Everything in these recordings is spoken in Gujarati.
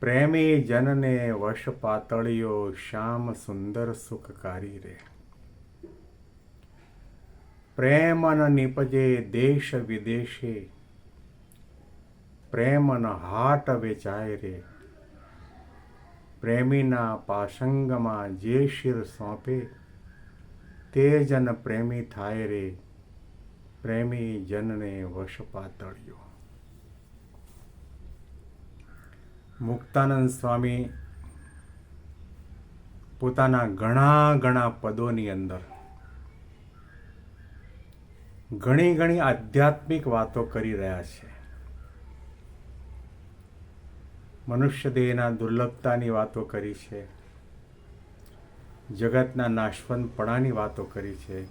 પ્રેમી જનને વશ પાતળિયો શ્યામ સુંદર સુખકારી રે. પ્રેમન નિપજે દેશ વિદેશે, પ્રેમન હાટ વેચાય રે. પ્રેમીના પાસંગમાં જે શિર સોંપે, તે જન પ્રેમી થાય રે. પ્રેમી જનને વશ પાતળિયો મુક્તાનંદ સ્વામી પોતાના ઘણા ઘણા પદોની અંદર ઘણી ઘણી આધ્યાત્મિક વાતો કરી રહ્યા છે. મનુષ્ય દેહના દુર્લભતાની વાતો કરી છે. જગતના નાશવંતપણાની વાતો કરી છે.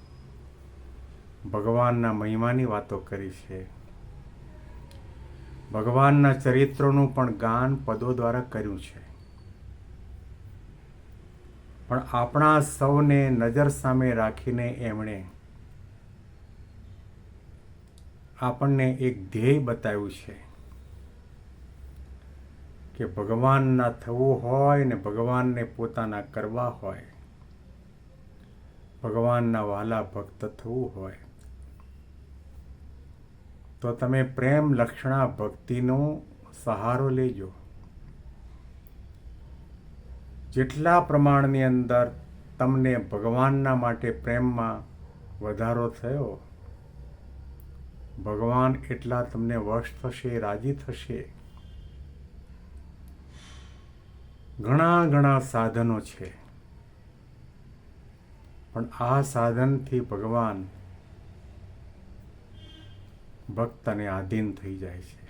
ભગવાનના મહિમાની વાતો કરી છે. ભગવાનના ચરિત્રોનું પણ ગાન પદો દ્વારા કર્યું છે. પણ આપણા સૌને નજર સામે રાખીને એમણે આપણને એક ધ્યેય બતાવ્યું છે કે ભગવાનના થવું હોય ને ભગવાનને પોતાના કરવા હોય, ભગવાનના વાલા ભક્ત થવું હોય તો તમે પ્રેમ લક્ષણા ભક્તિનો સહારો લેજો. જેટલા પ્રમાણની અંદર તમને ભગવાનના માટે પ્રેમમાં વધારો થયો, ભગવાન એટલા તમને વશ થશે, રાજી થશે. ઘણા ઘણા સાધનો છે. પણ આ સાધનથી ભગવાન ભક્તને આધીન થઈ જાય છે.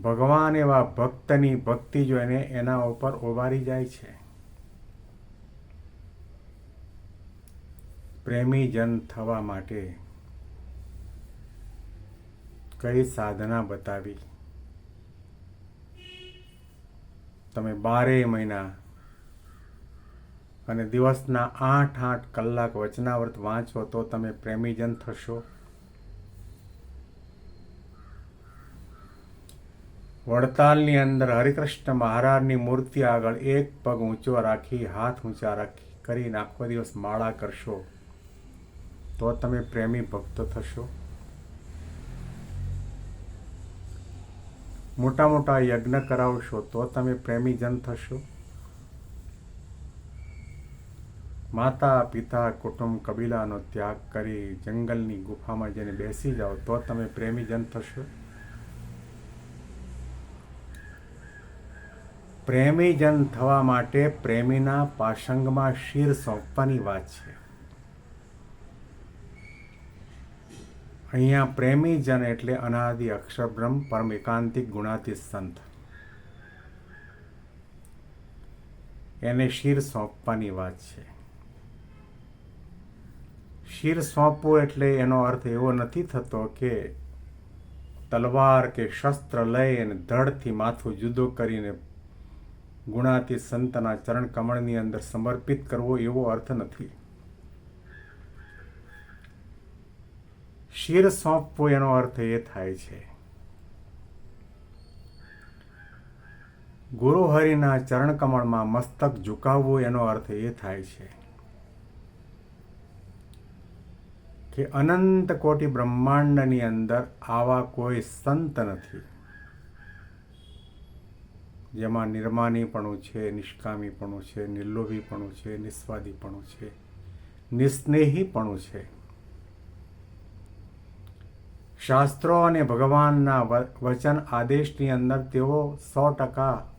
ભગવાન એવા ભક્તની ભક્તિ જોઈને એના ઉપર ઓવારી જાય છે. પ્રેમી જન થવા માટે કઈ સાધના બતાવી? તમે બારે મહિના અને દિવસના આઠ આઠ કલાક વચનાવ્રત વાંચો તો તમે પ્રેમીજન થશો. વડતાલની અંદર હરિકૃષ્ણ મહારાજની મૂર્તિ આગળ એક પગ ઊંચો રાખી, હાથ ઊંચા રાખી કરીને આખો દિવસ માળા કરશો, તો તમે પ્રેમી ભક્ત થશો. મોટા મોટા યજ્ઞ કરાવશો, તો તમે પ્રેમીજન થશો. માતા, પિતા, કુટુંબ, કબીલાનો ત્યાગ કરી જંગલની ગુફામાં જઈને બેસી જાઓ, તો તમે પ્રેમીજન થશો. પ્રેમીજન થવા માટે પ્રેમીના પાસંગમાં શિર સોંપવાની વાત છે. અહીંયા પ્રેમીજન એટલે અનાદિ, અક્ષરબ્રહ્મ પરમ એકાંતિક ગુણાતી સંત. એને શિર સોંપવાની વાત છે. શિર સોંપવું એટલે એનો અર્થ એવો નથી થતો કે તલવાર કે શસ્ત્ર લઈ અને ધડથી માથું જુદું કરીને ગુણાતી સંતના ચરણ કમળની અંદર સમર્પિત કરવો એવો અર્થ નથી. શિર સોંપવો એનો અર્થ એ થાય છે. ગુરુ હરિના ચરણ કમળમાં મસ્તક ઝુકાવવો એનો અર્થ એ થાય છે. કે અનંત કોટી બ્રહ્માંડની અંદર આવા કોઈ સંત નથી. જેમાં નિર્માનીપણું છે, નિષ્કામીપણું છે, નિર્લોભીપણું છે, નિસ્વાદીપણું છે, નિસ્નેહીપણું છે. શાસ્ત્રો અને ભગવાનના વચન આદેશની અંદર તેઓ સો ટકા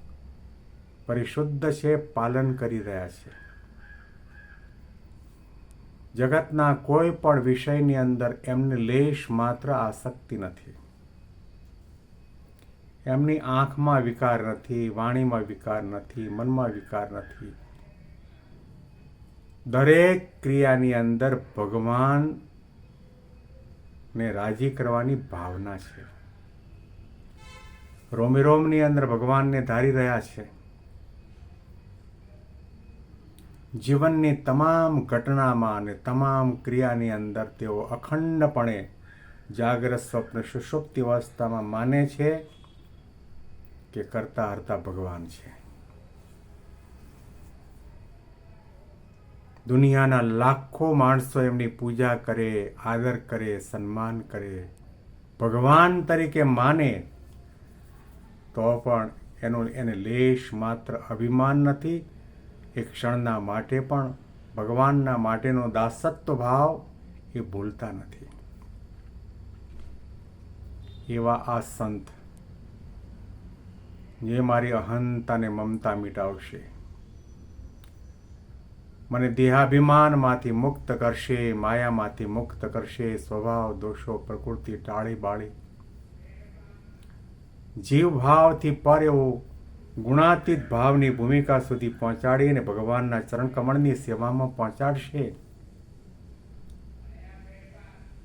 પરિશુદ્ધ છે, પાલન કરી રહ્યા છે. જગતના કોઈ પણ વિષયની અંદર એમને લેશ માત્ર આસક્તિ નથી. એમની આંખમાં વિકાર નથી, વાણીમાં વિકાર નથી, મનમાં વિકાર નથી. દરેક ક્રિયાની અંદર ભગવાન ને રાજી કરવાની ભાવના છે. રોમેરોમની અંદર ભગવાનને ધારી રહ્યા છે. જીવનની તમામ ઘટનામાં અને તમામ ક્રિયાની અંદર તેઓ અખંડપણે જાગ્રત સ્વપ્ન સુષુપ્તિ અવસ્થામાં માને છે કે કરતા હરતા ભગવાન છે. દુનિયાના લાખો માણસો એમની પૂજા કરે, આદર કરે, સન્માન કરે. ભગવાન તરીકે માને તો પણ એનું, એને લેશ માત્ર અભિમાન નથી, એ ક્ષણના માટે પણ, ભગવાનના માટેનો દાસત્વ ભાવ એ ભૂલતા નથી. એવા આ સંત જે મારી અહંતાને મમતા મિટાવશે. મને દેહાભિમાનમાંથી મુક્ત કરશે, માયામાંથી મુક્ત કરશે, સ્વભાવ, દોષો, પ્રકૃતિ, ટાળી બાળી. જીવભાવથી પર એવો ગુણાતીત ભાવની ભૂમિકા સુધી પહોંચાડી અને ભગવાનના ચરણ કમળની સેવામાં પહોંચાડશે.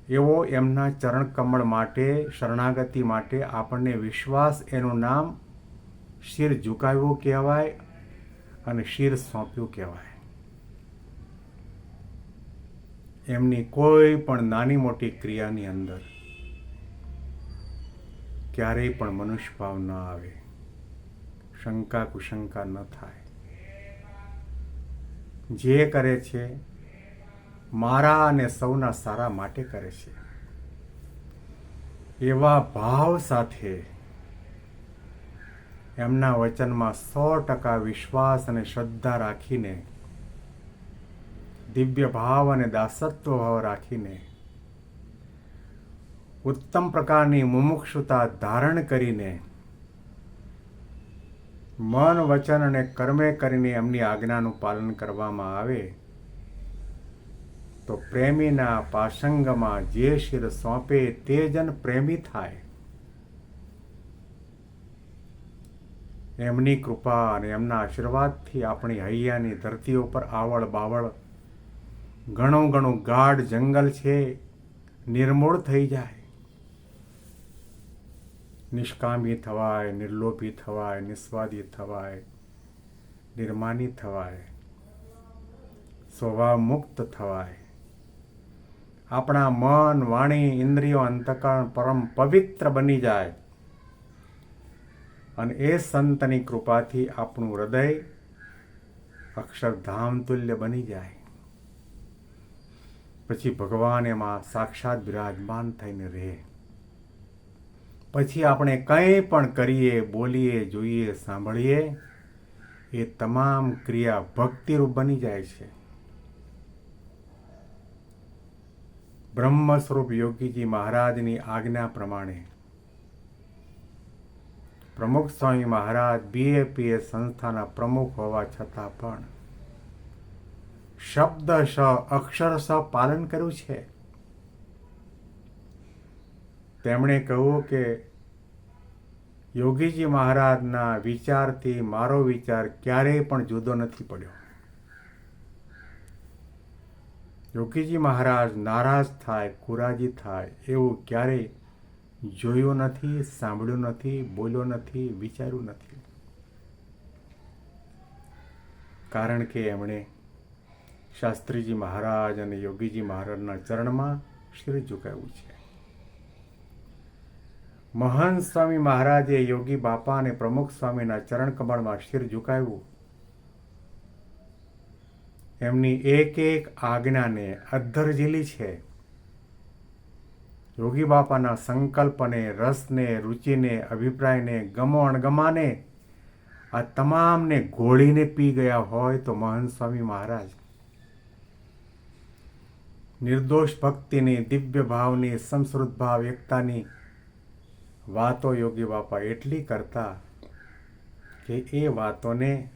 એવો એમના ચરણ કમળ માટે, શરણાગતિ માટે આપણને વિશ્વાસ એનું નામ શિર ઝુકાવ્યો કહેવાય અને શિર સોંપ્યું કહેવાય. એમની કોઈ પણ નાની મોટી ક્રિયાની અંદર ક્યારેય પણ મનુષ્ય ભાવ ન આવે. શંકા કુશંકા ન થાય. જે કરે છે, મારા અને સૌના સારા માટે કરે છે. એવા ભાવ સાથે એમના વચનમાં સો ટકા વિશ્વાસ અને શ્રદ્ધા રાખીને, દિવ્ય ભાવ અને દાસત્વ ભાવ રાખીને, ઉત્તમ પ્રકારની મુમુક્ષુતા ધારણ કરીને, મન, વચન અને કર્મે કરીને એમની આજ્ઞાનું પાલન કરવામાં આવે, તો પ્રેમીના પાસંગમાં જે શિર સોંપે તે જન પ્રેમી થાય. એમની કૃપા અને એમના આશીર્વાદથી આપણી હૈયાની ધરતીઓ પર આવળ બાવળ ઘણું ઘણું ગાઢ જંગલ છે, નિર્મૂળ થઈ જાય. નિષ્કામી થવાય, નિર્લોભી થવાય, નિસ્વાદી થવાય, નિર્માની થવાય સ્વભાવ મુક્ત થવાય. આપણા મન, વાણી, ઇન્દ્રિયો અંતકરણ પરમ પવિત્ર બની જાય. અને એ સંતની કૃપાથી આપણું હૃદય અક્ષરધામ તુલ્ય બની જાય. પછી ભગવાન એમાં સાક્ષાત બિરાજમાન થઈને રહે. પછી આપણે કંઈ પણ કરીએ, બોલીએ, જોઈએ, સાંભળીએ, એ તમામ ક્રિયા ભક્તિરૂપ બની જાય છે. બ્રહ્મ સ્વરૂપ યોગીજી મહારાજની આજ્ઞા પ્રમાણે પ્રમુખ સ્વામી મહારાજ બીએપીએ સંસ્થાના પ્રમુખ હોવા છતાં પણ શબ્દ સ, અક્ષર સ પાલન કર્યું છે? તેમણે કહ્યું કે યોગીજી મહારાજના વિચારથી મારો વિચાર ક્યારેય પણ જુદો નથી પડ્યો. યોગીજી મહારાજ નારાજ થાય, કુરાજી થાય એવું ક્યારેય જોયું નથી, સાંભળ્યું નથી, બોલ્યો નથી, વિચાર્યું નથી. કારણ કે એમણે શાસ્ત્રીજી મહારાજ અને યોગીજી મહારાજના ચરણમાં શિર ઝુકાવ્યું છે. મહાન સ્વામી મહારાજે યોગી બાપા અને પ્રમુખ સ્વામીના ચરણ કમળમાં શિર ઝુકાવ્યું. એમની એક એક આજ્ઞાને અધ્ધર ઝીલી છે. યોગી બાપાના સંકલ્પને, રસને, રુચિને, અભિપ્રાયને, ગમો અણગમાને આ તમામને ઘોળીને પી ગયા હોય તો મહન સ્વામી મહારાજ. નિર્દોષ ભક્તિની, દિવ્ય ભાવની, સંસ્કૃત ભાવ, એકતાની વાતો યોગી બાપા એટલી કરતા કે એ વાતોને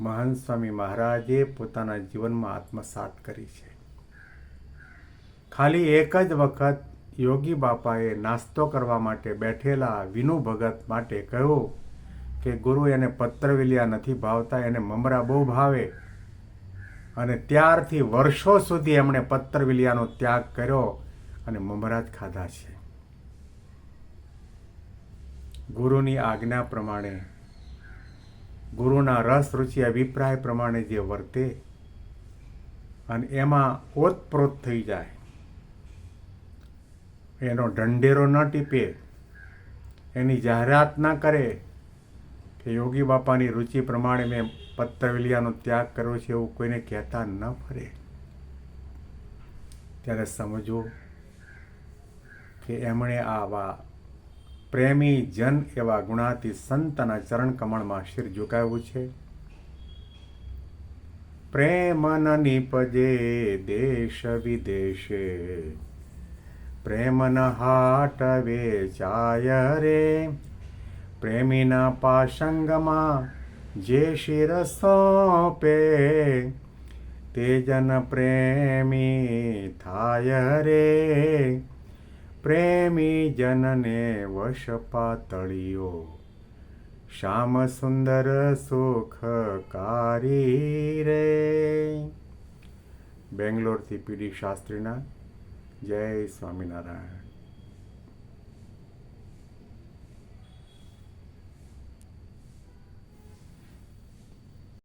મહંત સ્વામી મહારાજે પોતાના જીવનમાં આત્મસાત કરી છે. ખાલી એક જ વખત યોગી બાપાએ નાસ્તો કરવા માટે બેઠેલા વિનુ ભગત માટે કહ્યું કે, ગુરુ એને પત્રવિલિયા નથી ભાવતા, એને મમરા બહુ ભાવે. અને ત્યારથી વર્ષો સુધી એમણે પત્રવિલિયાનો ત્યાગ કર્યો અને મમરા જ ખાધા છે. ગુરુની આજ્ઞા પ્રમાણે, ગુરુના રસ, રુચિ, અભિપ્રાય પ્રમાણે જે વર્તે, અને એમાં ઓતપ્રોત થઈ જાય. એનો ઢંઢેરો ન ટીપે, એની જાહેરાત ના કરે કે યોગી બાપાની રુચિ પ્રમાણે મેં પત્રવિલિયાનો ત્યાગ કર્યો છે એવું કોઈને કહેતા ન ફરે. ત્યારે સમજો કે એમણે આવા પ્રેમી જન એવા ગુણાતી સંતના ચરણ કમળમાં શિર ઝુકાવ્યું છે. પ્રેમ ન નિપજે દેશ વિદેશે. પ્રેમ ન હાટ વેચાય રે. પ્રેમીના પાશંગમાં જે શિર સોંપે, તે જન પ્રેમી થાય રે. પ્રેમી જનને વશ પાતળીઓ, શ્યામ સુંદર સુખકારી રે. બેંગ્લોરથી પીડી શાસ્ત્રીના જય સ્વામિનારાયણ.